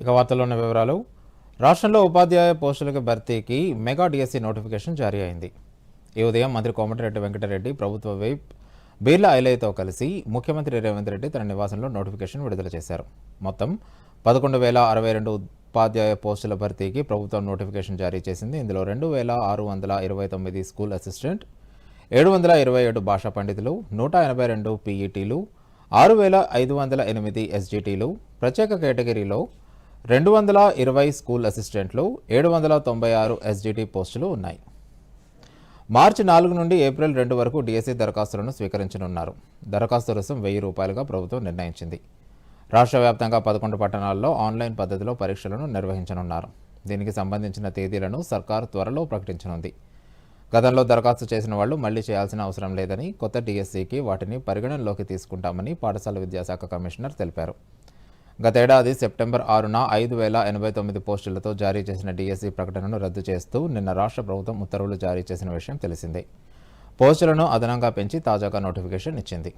ఇక వార్తల్లో ఉన్న వివరాలు. రాష్ట్రంలో ఉపాధ్యాయ పోస్టులకు భర్తీకి మెగా డిఎస్సీ నోటిఫికేషన్ జారీ అయింది. ఈ ఉదయం మంత్రి కోమటిరెడ్డి వెంకటరెడ్డి ప్రభుత్వ వైప్ బీర్లా ఐలయ్యతో కలిసి ముఖ్యమంత్రి రేవంత్ రెడ్డి తన నివాసంలో నోటిఫికేషన్ విడుదల చేశారు. మొత్తం పదకొండు వేల అరవై రెండు ఉపాధ్యాయ పోస్టుల భర్తీకి ప్రభుత్వం నోటిఫికేషన్ జారీ చేసింది. ఇందులో రెండు వేల ఆరు వందల ఇరవై తొమ్మిది స్కూల్ అసిస్టెంట్ ఏడు వందల ఇరవై ఏడు భాషా పండితులు నూట ఎనభై రెండు పీఈటీలు ఆరు వేల ఐదు వందల ఎనిమిది ఎస్జిటీలు ప్రత్యేక కేటగిరీలో రెండు వందల ఇరవై స్కూల్ అసిస్టెంట్లు ఏడు వందల తొంభై ఆరు ఎస్జిటి పోస్టులు ఉన్నాయి. మార్చి నాలుగు నుండి ఏప్రిల్ రెండు వరకు డిఎస్సి దరఖాస్తులను స్వీకరించనున్నారు. దరఖాస్తు రుసుం వెయ్యి రూపాయలుగా ప్రభుత్వం నిర్ణయించింది. రాష్ట్ర వ్యాప్తంగా పదకొండు పట్టణాల్లో ఆన్లైన్ పద్ధతిలో పరీక్షలను నిర్వహించనున్నారు. దీనికి సంబంధించిన తేదీలను సర్కార్ త్వరలో ప్రకటించనుంది. గతంలో దరఖాస్తు చేసిన వాళ్ళు మళ్ళీ చేయాల్సిన అవసరం లేదని కొత్త డిఎస్సికి వాటిని పరిగణనలోకి తీసుకుంటామని పాఠశాల విద్యాశాఖ కమిషనర్ తెలిపారు. గతేడాది సెప్టెంబర్ ఆరున ఐదు వేల ఎనభై తొమ్మిది పోస్టులతో జారీ చేసిన డిఎస్సి ప్రకటనను రద్దు చేస్తూ నిన్న రాష్ట్ర ప్రభుత్వం ఉత్తర్వులు జారీ చేసిన విషయం తెలిసిందే. పోస్టులను అదనంగా పెంచి తాజాగా నోటిఫికేషన్ ఇచ్చింది.